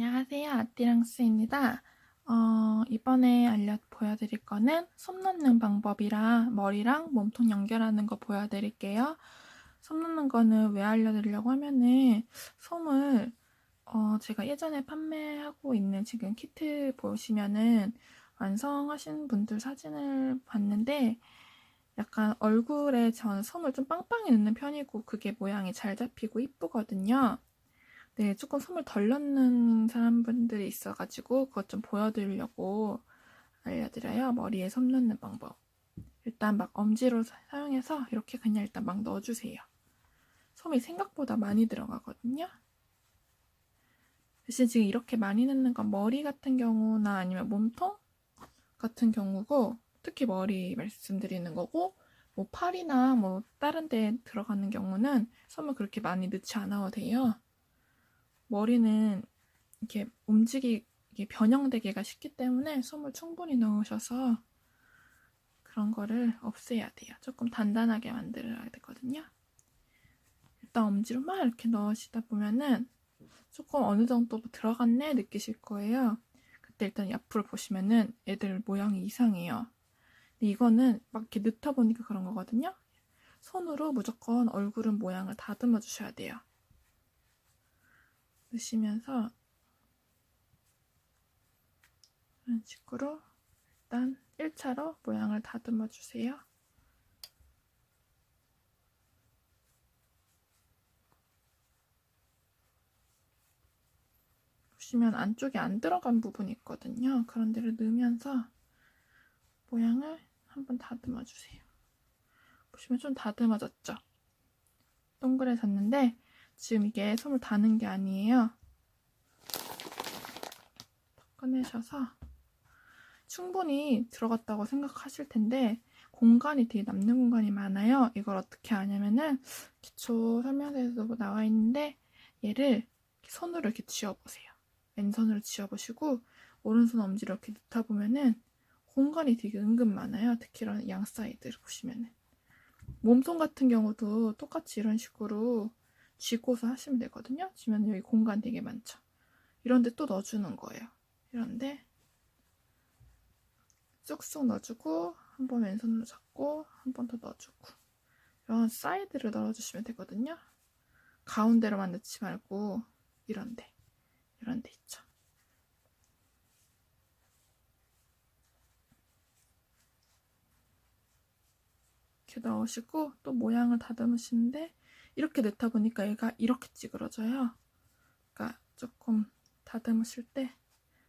안녕하세요. 아띠랑스입니다. 어, 이번에 알려 보여드릴 거는 솜 넣는 방법이라 머리랑 몸통 연결하는 거 보여드릴게요. 솜 넣는 거는 왜 알려드리려고 하면은 솜을 어, 제가 예전에 판매하고 있는 지금 키트 보시면은 완성하신 분들 사진을 봤는데 약간 얼굴에 전 솜을 좀 빵빵히 넣는 편이고 그게 모양이 잘 잡히고 이쁘거든요. 네, 조금 솜을 덜 넣는 사람분들이 있어가지고 그것 좀 보여드리려고 알려드려요. 머리에 솜 넣는 방법. 일단 막 엄지로 사- 사용해서 이렇게 그냥 일단 막 넣어주세요. 솜이 생각보다 많이 들어가거든요. 대신 지금 이렇게 많이 넣는 건 머리 같은 경우나 아니면 몸통 같은 경우고 특히 머리 말씀드리는 거고 뭐 팔이나 뭐 다른 데 들어가는 경우는 솜을 그렇게 많이 넣지 않아도 돼요. 머리는 이렇게 움직이게 변형되기가 쉽기 때문에 솜을 충분히 넣으셔서 그런 거를 없애야 돼요. 조금 단단하게 만들어야 되거든요. 일단 엄지로 막 이렇게 넣으시다 보면은 조금 어느 정도 들어갔네 느끼실 거예요. 그때 일단 옆으로 보시면은 애들 모양이 이상해요. 근데 이거는 막 이렇게 넣다 보니까 그런 거거든요. 손으로 무조건 얼굴은 모양을 다듬어 주셔야 돼요. 넣으시면서 이런 식으로 일단 1차로 모양을 다듬어 주세요. 보시면 안쪽에 안 들어간 부분이 있거든요. 그런 데를 넣으면서 모양을 한번 다듬어 주세요. 보시면 좀 다듬어졌죠? 동그래졌는데 지금 이게 솜을 다는 게 아니에요. 꺼내셔서 충분히 들어갔다고 생각하실 텐데 공간이 되게 남는 공간이 많아요. 이걸 어떻게 하냐면은 기초 설명서에도 나와 있는데 얘를 손으로 이렇게 쥐어보세요. 왼손으로 쥐어보시고 오른손 엄지를 이렇게 넣다 보면은 공간이 되게 은근 많아요. 특히 이런 양 사이드를 보시면은 몸통 같은 경우도 똑같이 이런 식으로 쥐고서 하시면 되거든요. 쥐면 여기 공간 되게 많죠. 이런데 또 넣어주는 거예요. 이런데 쑥쑥 넣어주고 한 번 왼손으로 잡고 한 번 더 넣어주고 이런 사이드를 넣어주시면 되거든요. 가운데로만 넣지 말고 이런데 이런데 있죠. 이렇게 넣으시고 또 모양을 다듬으시는데 이렇게 넣다 보니까 얘가 이렇게 찌그러져요. 그러니까 조금 다듬으실 때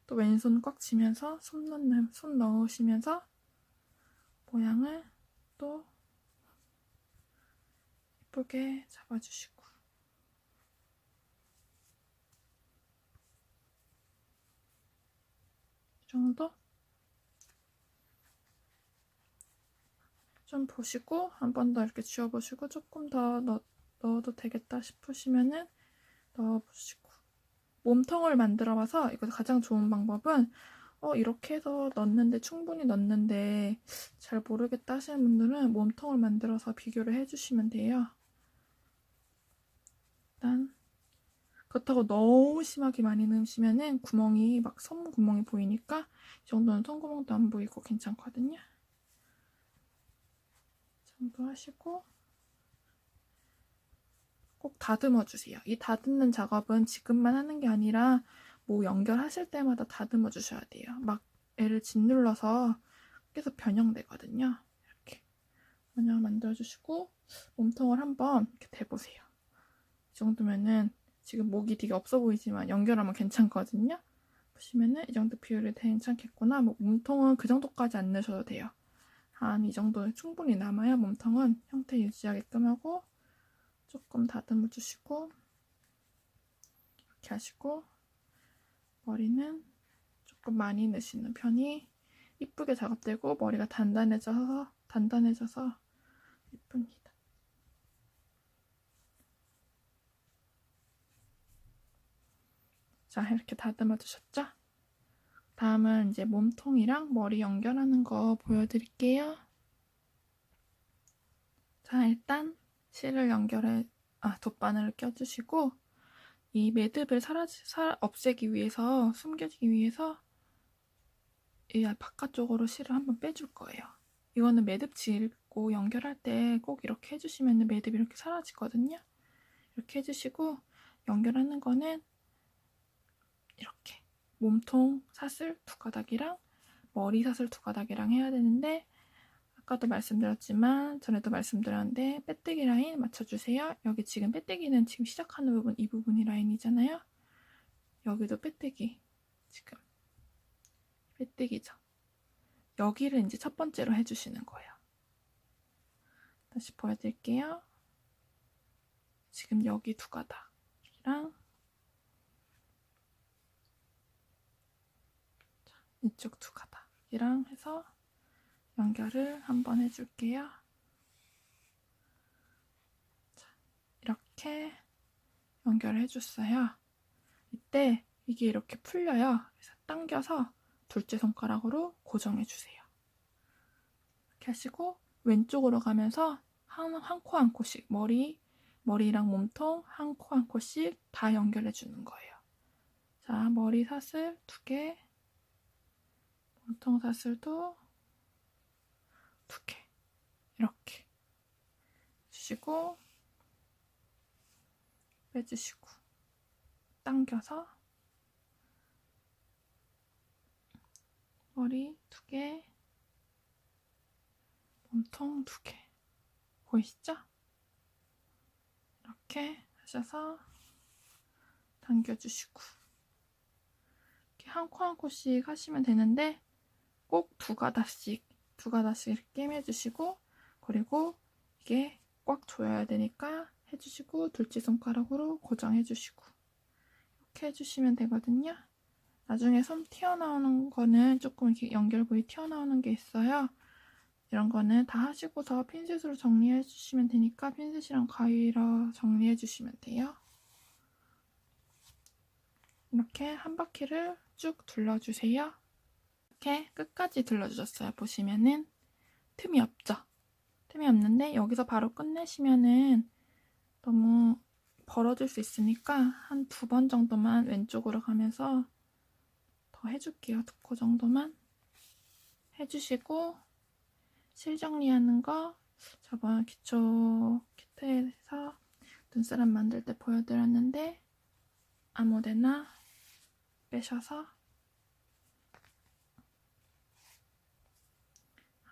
또 왼손 꽉 쥐면서 손 넣는 손 넣으시면서 모양을 또 예쁘게 잡아주시고 이 정도 좀 보시고 한 번 더 이렇게 쥐어보시고 조금 더 넣, 넣어도 되겠다 싶으시면은 넣어보시고 몸통을 만들어 봐서 이거 가장 좋은 방법은 어 이렇게 해서 넣는데 충분히 넣는데 잘 모르겠다 하시는 분들은 몸통을 만들어서 비교를 해주시면 돼요. 일단 그렇다고 너무 심하게 많이 넣으시면은 구멍이 막손 구멍이 보이니까 이 정도는 손구멍도 안 보이고 괜찮거든요. 정도 하시고 꼭 다듬어 주세요. 이 다듬는 작업은 지금만 하는 게 아니라 뭐 연결하실 때마다 다듬어 주셔야 돼요. 막 애를 짓눌러서 계속 변형되거든요. 이렇게 변형 만들어 주시고 몸통을 한번 이렇게 대보세요. 이 정도면은 지금 목이 되게 없어 보이지만 연결하면 괜찮거든요. 보시면은 이 정도 비율이 괜찮겠구나. 뭐 몸통은 그 정도까지 안 넣으셔도 돼요. 한 이 정도 충분히 남아야 몸통은 형태 유지하게끔 하고 조금 다듬어 주시고 이렇게 하시고 머리는 조금 많이 넣으시는 편이 이쁘게 작업되고 머리가 단단해져서 단단해져서 예쁩니다. 자 이렇게 다듬어 주셨죠? 다음은 이제 몸통이랑 머리 연결하는 거 보여드릴게요. 자, 일단 실을 연결해, 아, 돗바늘을 껴주시고, 이 매듭을 사라지, 사, 없애기 위해서, 숨겨지기 위해서 이 바깥쪽으로 실을 한번 빼줄 거예요. 이거는 매듭 질고 연결할 때 꼭 이렇게 해주시면 매듭이 이렇게 사라지거든요. 이렇게 해주시고 연결하는 거는 이렇게 몸통 사슬 두 가닥이랑 머리 사슬 두 가닥이랑 해야 되는데 아까도 말씀드렸지만 전에도 말씀드렸는데 빼뜨기 라인 맞춰주세요. 여기 지금 빼뜨기는 지금 시작하는 부분 이 부분이 라인이잖아요. 여기도 빼뜨기 지금 빼뜨기죠. 여기를 이제 첫 번째로 해주시는 거예요. 다시 보여드릴게요. 지금 여기 두 가닥이랑 자, 이쪽 두 가닥이랑 해서 연결을 한번 해줄게요. 자, 이렇게 연결을 해줬어요. 이때 이게 이렇게 풀려요. 그래서 당겨서 둘째 손가락으로 고정해주세요. 이렇게 하시고 왼쪽으로 가면서 한한코한 코씩 머리 머리랑 몸통 한코한 코씩 다 연결해 주는 거예요. 자, 머리 사슬 두 개, 몸통 사슬도 두 개. 이렇게 주시고 빼주시고 당겨서 머리 두 개, 몸통 두 개. 보이시죠? 이렇게 하셔서 당겨주시고 이렇게 한 코 한 코씩 하시면 되는데 꼭 두 가닥씩 두 가닥씩 이렇게 꿰매주시고 그리고 이게 꽉 조여야 되니까 해주시고 둘째 손가락으로 고정해주시고 이렇게 해주시면 되거든요. 나중에 손 튀어나오는 거는 조금 이렇게 연결 부위 튀어나오는 게 있어요. 이런 거는 다 하시고서 핀셋으로 정리해 주시면 되니까 핀셋이랑 가위로 정리해 주시면 돼요. 이렇게 한 바퀴를 쭉 둘러주세요. 이렇게 끝까지 둘러주셨어요. 보시면은 틈이 없죠? 틈이 없는데 여기서 바로 끝내시면은 너무 벌어질 수 있으니까 한 두 번 정도만 왼쪽으로 가면서 더 해줄게요. 두 코 정도만 해주시고 실 정리하는 거 저번 기초 키트에서 눈사람 만들 때 보여드렸는데 아무데나 빼셔서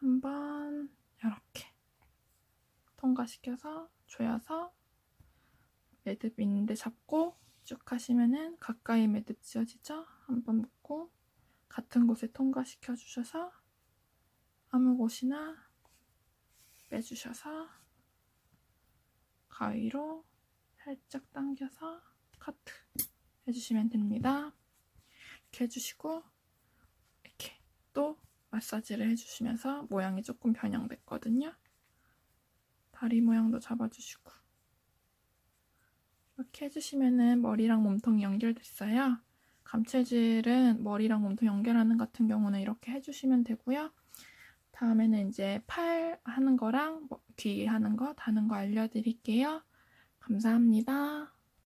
한번 이렇게 통과시켜서 조여서 매듭 있는데 잡고 쭉 하시면은 가까이 매듭 지어지죠? 한번 묶고 같은 곳에 통과시켜 주셔서 아무 곳이나 빼주셔서 가위로 살짝 당겨서 커트 해주시면 됩니다. 이렇게 해주시고 이렇게 또 마사지를 해주시면서 모양이 조금 변형됐거든요. 다리 모양도 잡아주시고 이렇게 해주시면은 머리랑 몸통이 연결됐어요. 감채질은 머리랑 몸통 연결하는 같은 경우는 이렇게 해주시면 되고요. 다음에는 이제 팔 하는 거랑 뭐귀 하는 거, 다는 거 알려드릴게요. 감사합니다.